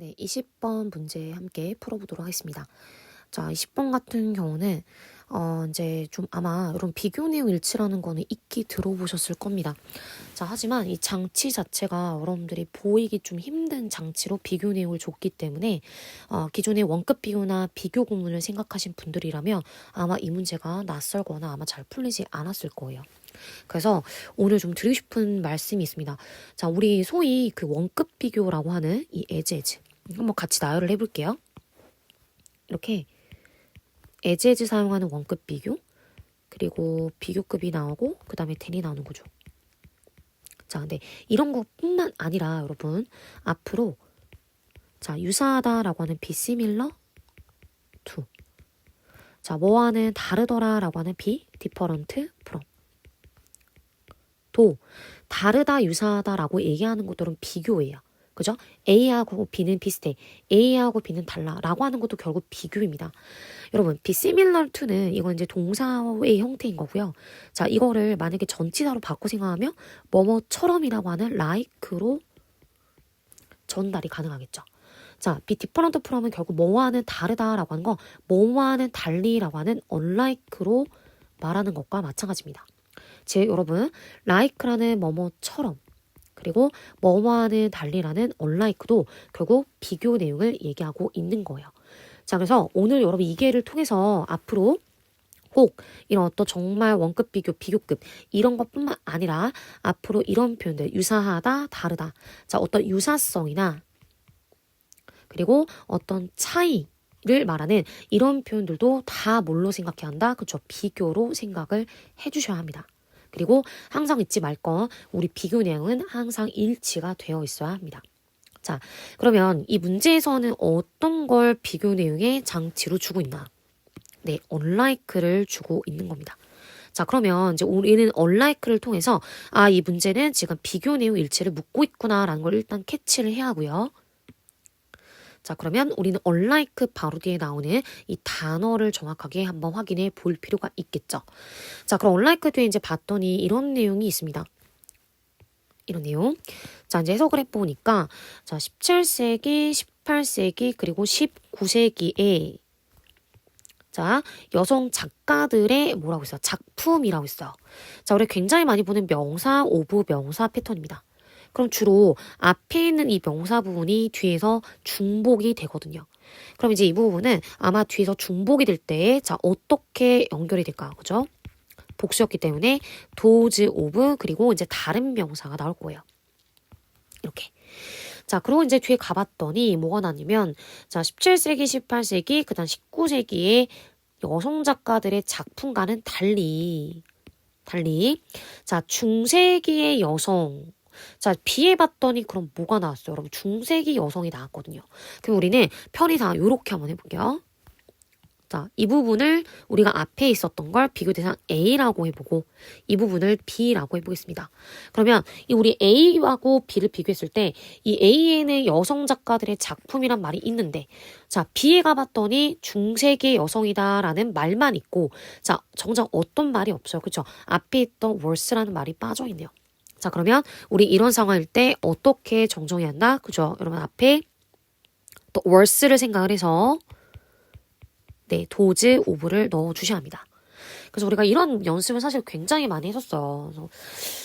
네, 20번 문제 함께 풀어보도록 하겠습니다. 자, 20번 같은 경우는 어, 이제 좀 아마 이런 비교 내용 일치라는 거는 익히 들어보셨을 겁니다. 자, 하지만 이 장치 자체가 여러분들이 보이기 좀 힘든 장치로 비교 내용을 줬기 때문에 어, 기존의 원급 비교나 비교 구문을 생각하신 분들이라면 아마 이 문제가 낯설거나 아마 잘 풀리지 않았을 거예요. 그래서 오늘 좀 드리고 싶은 말씀이 있습니다. 자, 우리 소위 그 원급 비교라고 하는 이 에즈에즈 한번 같이 나열을 해볼게요. 이렇게 에즈에즈 사용하는 원급 비교 그리고 비교급이 나오고 그 다음에 덴이 나오는 거죠. 자, 근데 이런 것뿐만 아니라 여러분 앞으로 자 유사하다라고 하는 비시밀러 to 자 뭐와는 다르더라라고 하는 비 디퍼런트 from 도 다르다 유사하다라고 얘기하는 것들은 비교예요. 그죠? A하고 B는 비슷해. A하고 B는 달라 라고 하는 것도 결국 비교입니다. 여러분, be similar to는 이건 이제 동사의 형태인 거고요. 자, 이거를 만약에 전치사로 바꿔 생각하면 뭐뭐처럼이라고 하는 like로 전달이 가능하겠죠. 자, be different from은 결국 뭐와는 다르다라고 하는 거, 뭐와는 달리라고 하는 unlike로 말하는 것과 마찬가지입니다. 제 여러분, like라는 뭐뭐처럼 그리고 뭐뭐와는 달리라는 unlike도 결국 비교 내용을 얘기하고 있는 거예요. 자, 그래서 오늘 여러분 이 기회를 통해서 앞으로 혹 이런 어떤 정말 원급 비교, 비교급 이런 것뿐만 아니라 앞으로 이런 표현들 유사하다, 다르다. 자, 어떤 유사성이나 그리고 어떤 차이 를 말하는 이런 표현들도 다 뭘로 생각해야 한다? 그죠? 비교로 생각을 해주셔야 합니다. 그리고 항상 잊지 말 건 우리 비교 내용은 항상 일치가 되어 있어야 합니다. 자, 그러면 이 문제에서는 어떤 걸 비교 내용의 장치로 주고 있나? 네, unlike를 주고 있는 겁니다. 자, 그러면 이제 우리는 unlike를 통해서 아, 이 문제는 지금 비교 내용 일치를 묻고 있구나라는 걸 일단 캐치를 해야 하고요. 자, 그러면 우리는 unlike 바로 뒤에 나오는 이 단어를 정확하게 한번 확인해 볼 필요가 있겠죠. 자, 그럼 unlike 뒤에 이제 봤더니 이런 내용이 있습니다. 이런 내용. 자, 이제 해석을 해보니까, 자, 17세기, 18세기, 그리고 19세기에, 자, 여성 작가들의 뭐라고 있어요? 작품이라고 있어요. 자, 우리 굉장히 많이 보는 명사, 오브 명사 패턴입니다. 그럼 주로 앞에 있는 이 명사 부분이 뒤에서 중복이 되거든요. 그럼 이제 이 부분은 아마 뒤에서 중복이 될 때, 자, 어떻게 연결이 될까? 그죠? 복수였기 때문에 도즈 오브 그리고 이제 다른 명사가 나올 거예요. 이렇게. 자, 그리고 이제 뒤에 가봤더니 뭐가 나냐면 자, 17세기, 18세기, 그 다음 19세기의 여성 작가들의 작품과는 달리 달리 자, 중세기의 여성 자, 비해 봤더니 그럼 뭐가 나왔어요? 여러분, 중세기 여성이 나왔거든요. 그럼 우리는 편의상 이렇게 한번 해볼게요. 자, 이 부분을 우리가 앞에 있었던 걸 비교 대상 A라고 해보고 이 부분을 B라고 해보겠습니다. 그러면 이 우리 A하고 B를 비교했을 때 이 A에는 여성 작가들의 작품이란 말이 있는데 자, B에 가봤더니 중세기의 여성이다라는 말만 있고 자, 정작 어떤 말이 없어요. 그쵸? 앞에 있던 worse라는 말이 빠져있네요. 자, 그러면 우리 이런 상황일 때 어떻게 정정해야 한다? 그죠? 여러분 앞에 또 worse를 생각을 해서 네, 도즈 오브를 넣어 주셔야 합니다. 그래서 우리가 이런 연습을 사실 굉장히 많이 했었어요. 그래서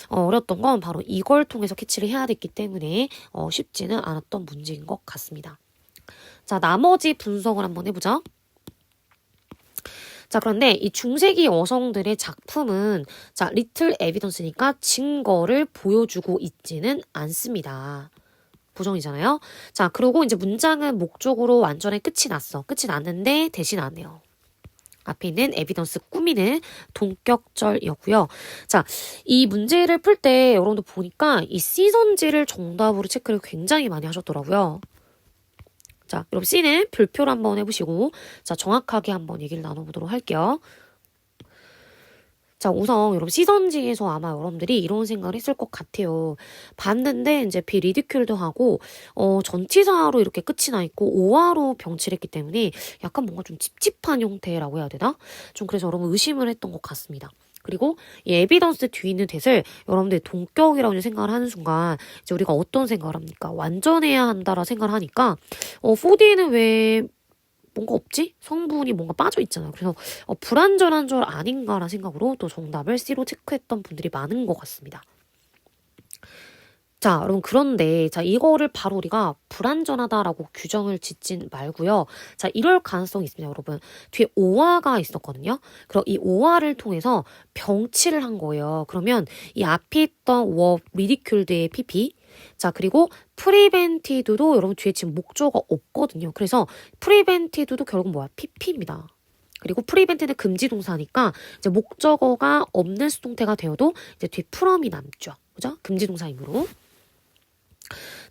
어, 어렸던 건 바로 이걸 통해서 캐치를 해야 됐기 때문에 어, 쉽지는 않았던 문제인 것 같습니다. 자, 나머지 분석을 한번 해보죠. 자, 그런데 이 중세기 여성들의 작품은 자, 리틀 에비던스니까 증거를 보여주고 있지는 않습니다. 부정이잖아요. 자, 그리고 이제 문장은 목적으로 완전히 끝이 났어. 끝이 났는데 대신 안 해요. 앞에 있는 에비던스 꾸미는 동격절이었고요. 자, 이 문제를 풀 때 여러분도 보니까 이 C선지를 정답으로 체크를 굉장히 많이 하셨더라고요. 자, 여러분 C는 별표를 한번 해보시고 자, 정확하게 한번 얘기를 나눠보도록 할게요. 자, 우선 여러분 시선지에서 아마 여러분들이 이런 생각을 했을 것 같아요. 봤는데 이제 비 리디큐얼도 하고 어 전치사로 이렇게 끝이 나 있고 오화로 병치했기 때문에 약간 뭔가 좀 찝찝한 형태라고 해야 되나? 좀 그래서 여러분 의심을 했던 것 같습니다. 그리고 이 에비던스 뒤에 있는 that을 여러분들 동격이라고 생각을 하는 순간 이제 우리가 어떤 생각을 합니까? 완전해야 한다라 생각을 하니까 어 4D에는 왜 뭔가 없지? 성분이 뭔가 빠져 있잖아요. 그래서 어, 불완전한 줄 아닌가라는 생각으로 또 정답을 C로 체크했던 분들이 많은 것 같습니다. 자, 여러분, 그런데, 자, 이거를 바로 우리가 불완전하다라고 규정을 짓진 말고요. 자, 이럴 가능성이 있습니다, 여러분. 뒤에 오화가 있었거든요. 그럼 이 오화를 통해서 병치를 한 거예요. 그러면 이 앞에 있던 워 리디큘드의 PP, 자, 그리고 프리벤티드도 여러분 뒤에 지금 목조가 없거든요. 그래서 프리벤티드도 결국 뭐야? PP입니다. 그리고 프리벤트는 금지 동사니까 이제 목적어가 없는 수동태가 되어도 이제 뒤에 프롬이 남죠. 그죠? 금지 동사이므로.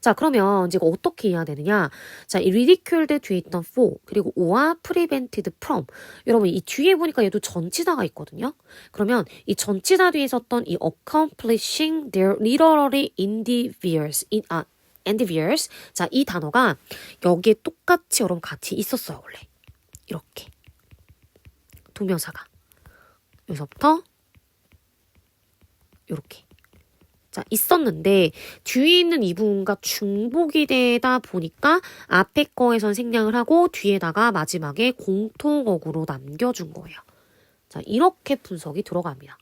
자, 그러면 이제 이거 어떻게 이해해야 되느냐? 자, 이 ridiculed 뒤에 있던 for 그리고 or와 prevented from 여러분 이 뒤에 보니까 얘도 전치사가 있거든요. 그러면 이 전치사 뒤에 있었던 이 accomplishing their literary endeavors in, 아, endeavors 자, 이 단어가 여기에 똑같이 여러분 같이 있었어요, 원래. 이렇게. 동명사가. 여기서부터 요렇게. 자, 있었는데 뒤에 있는 이 부분과 중복이 되다 보니까 앞에 거에선 생략을 하고 뒤에다가 마지막에 공통어구로 남겨준 거예요. 자, 이렇게 분석이 들어갑니다.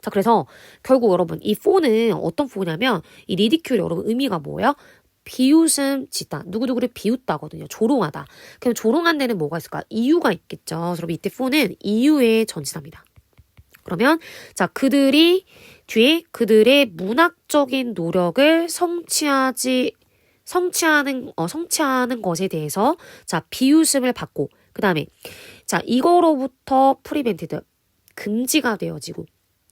자, 그래서 결국 여러분 이 for는 어떤 for냐면 이 ridicul의 여러분 의미가 뭐예요? 비웃음 짓다. 누구누구를 비웃다거든요. 조롱하다. 그럼 조롱한 데는 뭐가 있을까? 이유가 있겠죠. 그럼 이때 for는 이유의 전치사입니다. 그러면 자 그들이 뒤에 그들의 문학적인 노력을 성취하지 성취하는 어, 성취하는 것에 대해서 자 비웃음을 받고 그 다음에 자 이거로부터 프리벤티드 금지가 되어지고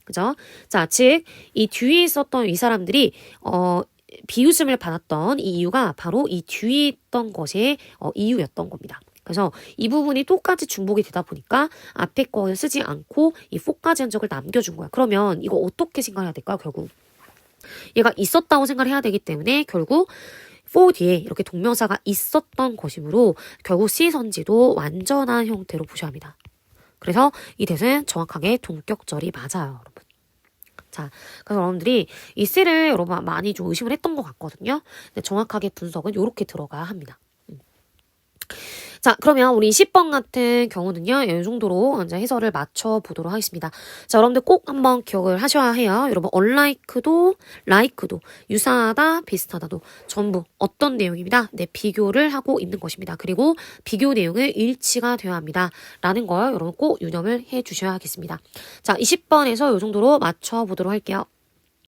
그죠? 자즉 이 뒤에 있었던 이 사람들이 어 비웃음을 받았던 이 이유가 바로 이 뒤에 있던 것의 어, 이유였던 겁니다. 그래서 이 부분이 똑같이 중복이 되다 보니까 앞에 거를 쓰지 않고 이 4까지 한 적을 남겨준 거야. 그러면 이거 어떻게 생각해야 될까요, 결국? 얘가 있었다고 생각을 해야 되기 때문에 결국 4 뒤에 이렇게 동명사가 있었던 것이므로 결국 C 선지도 완전한 형태로 보셔야 합니다. 그래서 이 대은 정확하게 동격절이 맞아요, 여러분. 자, 그래서 여러분들이 이 C를 여러분 많이 좀 의심을 했던 것 같거든요. 근데 정확하게 분석은 이렇게 들어가야 합니다. 음. 자, 그러면 우리 10번 같은 경우는요, 이 정도로 이제 해설을 맞춰 보도록 하겠습니다. 자, 여러분들 꼭 한번 기억을 하셔야 해요. 여러분, unlike도, like도, 유사하다, 비슷하다도 전부 어떤 내용입니다. 네, 비교를 하고 있는 것입니다. 그리고 비교 내용은 일치가 되어야 합니다. 라는 걸 여러분 꼭 유념을 해 주셔야 하겠습니다. 자, 20번에서 이 정도로 맞춰 보도록 할게요.